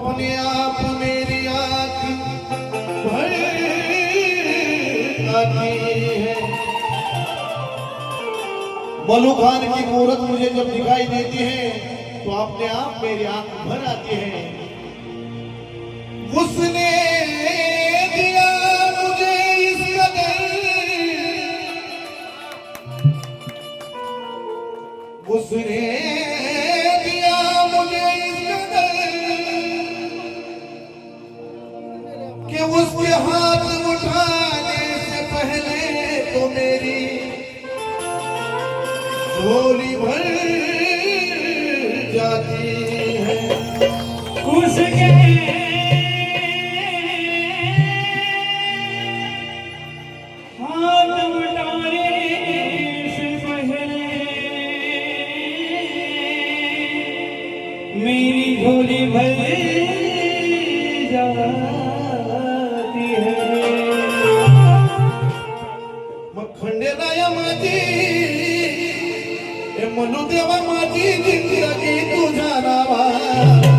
अपने आप मेरी आँख भर आती है। मलू खान की मूर्त मुझे जब दिखाई देती है तो अपने आप मेरी आँख भर आती है। उसने पहले तो मेरी झोली भर जाती है। उसके मेरी झोली भर जा ખંડેરાયા માજી. એ મનુ દેવા માજી જિંદગી તું જાણાવા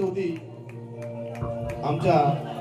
होती आमच्या